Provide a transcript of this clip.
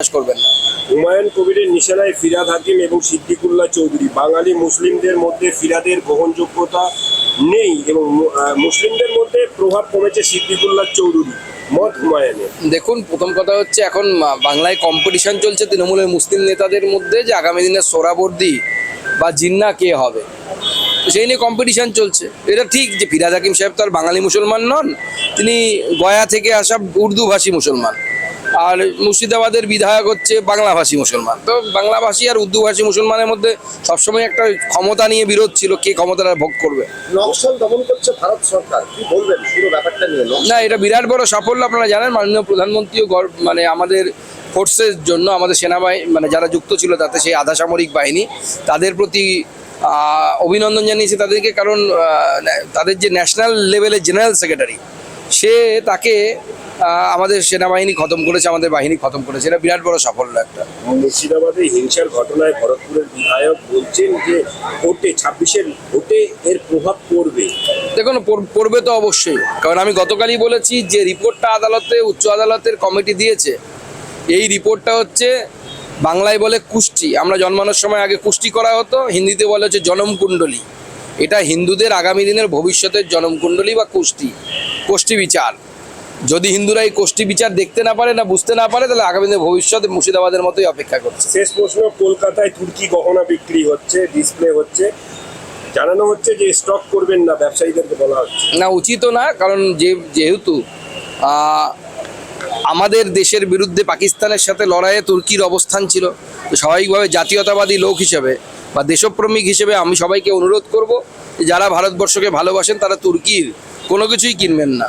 বিশ্বাস করবেন না। হুমায়ুন কবিরের নিশানায় ফিরাদ হাকিম এবং সিদ্দিকুল্লাহ চৌধুরী বাঙালি মুসলিমদের মধ্যে ফিরাদের গ্রহণযোগ্যতা নেই এবং মুসলিমদের মধ্যে প্রভাব কমেছে সিদ্দিকুল্লাহ চৌধুরী মত হুমায়ুনের। দেখুন প্রথম কথা হচ্ছে এখন বাংলায় কম্পিটিশন চলছে তৃণমূলের মুসলিম নেতাদের মধ্যে যে আগামী দিনে সোরাবর্দি বা জিন্না কে হবে। সেই নিয়ে কম্পিটিশন চলছে। এটা ঠিক যে ফিরাদ হাকিম সাহেব তো আর বাঙালি মুসলমান নন তিনি গয়া থেকে আসা উর্দুভাষী মুসলমান। আর মুর্শিদাবাদের বিধায়ক হচ্ছে বাংলাভাষী মুসলমান। তো বাংলাভাষী আর উর্দুভাষী মুসলমানের মধ্যে সবসময় একটা ক্ষমতা নিয়ে বিরোধ ছিল কে ক্ষমতাটা ভোগ করবে। নকশাল দমন করছে ভারত সরকার কি বলবেন পুরো ব্যাপারটা নিয়ে? না এটা বিরাট বড় সাফল্য আপনারা জানেন মাননীয় প্রধানমন্ত্রীও মানে আমাদের ফোর্সের জন্য আমাদের সেনাবাহিনী মানে যারা যুক্ত ছিল তাতে সেই আধা সামরিক বাহিনী তাদের প্রতি অভিনন্দন জানিয়েছে তাদেরকে কারণ তাদের যে ন্যাশনাল লেভেলের জেনারেল সেক্রেটারি সে তাকে আমাদের সেনাবাহিনী খতম করেছে আমাদের বাহিনী খতম করেছে। এটা বিরাট বড় সাফল্য একটা। মুর্শিদাবাদে হিংসার ঘটনায় ভরতপুরের বিধায়ক বলছেন যে ভোটে ছাব্বিশের ভোটে এর প্রভাব পড়বে। দেখুন পড়বে তো অবশ্যই। কারণ আমি গতকালই বলেছি যে রিপোর্টটা আদালতে উচ্চ আদালতের কমিটি দিয়েছে। এই রিপোর্টটা হচ্ছে বাংলায় বলে কুষ্টি। আমরা জন্মানোর সময় আগে কুষ্টি করা হতো হিন্দিতে বলে হচ্ছে জনমকুণ্ডলী এটা হিন্দুদের আগামী দিনের ভবিষ্যতের জনমকুণ্ডলী বা কুষ্টি কোষ্ঠী বিচার। যদি হিন্দুরা এই কোষ্ঠী বিচার দেখতে না পারে না বুঝতে না পারে তাহলে আগামী দিনের ভবিষ্যতে মুর্শিদাবাদের মতোই অপেক্ষা করছে। শেষ প্রশ্ন কলকাতায় তুর্কি গহনা বিক্রি হচ্ছে ডিসপ্লে হচ্ছে। জানানো হচ্ছে যে স্টক করবেন না ব্যবসায়ীদেরকে বলা হচ্ছে। না উচিতও না কারণ যে যেহেতু আমাদের দেশের বিরুদ্ধে পাকিস্তানের সাথে লড়াইয়ে তুর্কির অবস্থান ছিল তো স্বাভাবিকভাবে জাতীয়তাবাদী লোক হিসেবে বা দেশপ্রেমিক হিসেবে আমি সবাইকে অনুরোধ করব যে যারা ভারতবর্ষকে ভালোবাসেন তারা তুর্কির কোনো কিছুই কিনবেন না।